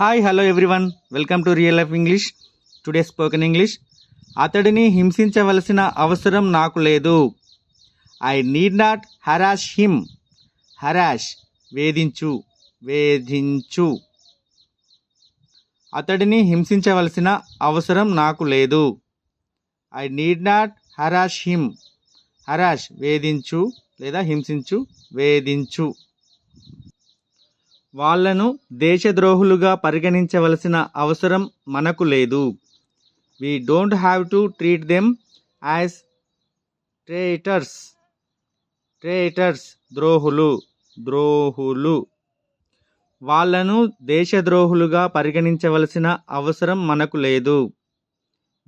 Hi hello everyone welcome to real life English today spoken English అతడిని హింసించవలసిన అవసరం నాకు లేదు. I need not harass him harass వేధించు వేధించు. అతడిని హింసించవలసిన అవసరం నాకు లేదు. I need not harass him harass వేధించు లేదా హింసించు వేధించు. వాళ్ళను దేశద్రోహులుగా పరిగణించవలసిన అవసరం మనకు లేదు. We don't have to treat them as traitors traitors ద్రోహులు ద్రోహులు. వాళ్ళను దేశద్రోహులుగా పరిగణించవలసిన అవసరం మనకు లేదు.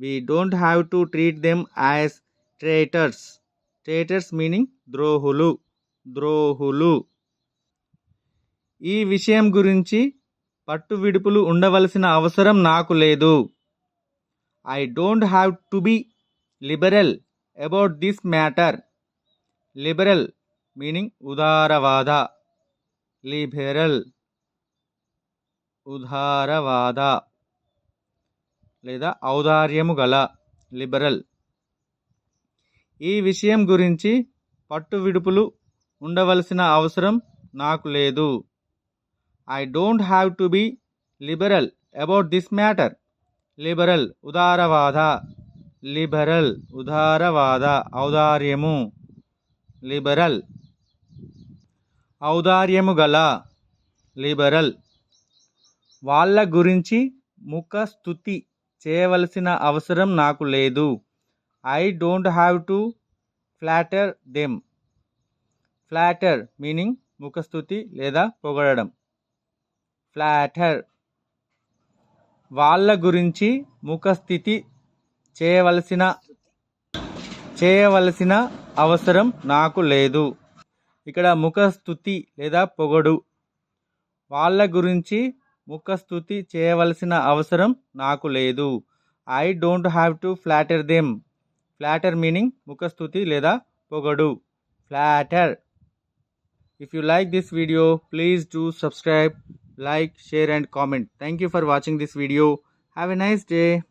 We don't have to treat them as traitors traitors meaning ద్రోహులు ద్రోహులు. ఈ విషయం గురించి పట్టు విడుపులు ఉండవలసిన అవసరం నాకు లేదు. I don't have to be liberal about this matter liberal meaning ఉదారవాద. Liberal ఉదారవాద. లేదా ఔదార్యము గల లిబరల్ ఈ విషయం గురించి పట్టు విడుపులు ఉండవలసిన అవసరం నాకు లేదు. I don't have to be liberal about this matter liberal ఉదారవాద liberal ఉదారవాద ఔదార్యము లిబరల్ ఔదార్యము గల లిబరల్ వాళ్ళ గురించి ముఖ స్థుతి చేయవలసిన అవసరం నాకు లేదు. I don't have to flatter them flatter meaning ముఖస్థుతి లేదా పొగడడం. ఫ్లాటర్. వాళ్ళ గురించి ముఖస్థితి చేయవలసిన చేయవలసిన అవసరం నాకు లేదు. ఇక్కడ ముఖస్థుతి లేదా పొగడు. వాళ్ళ గురించి ముఖస్థుతి చేయవలసిన అవసరం నాకు లేదు. I don't have to flatter them flatter meaning ముఖస్థుతి లేదా పొగడు. Flatter if you like this video please do subscribe like share and comment. Thank you for watching this video. Have a nice day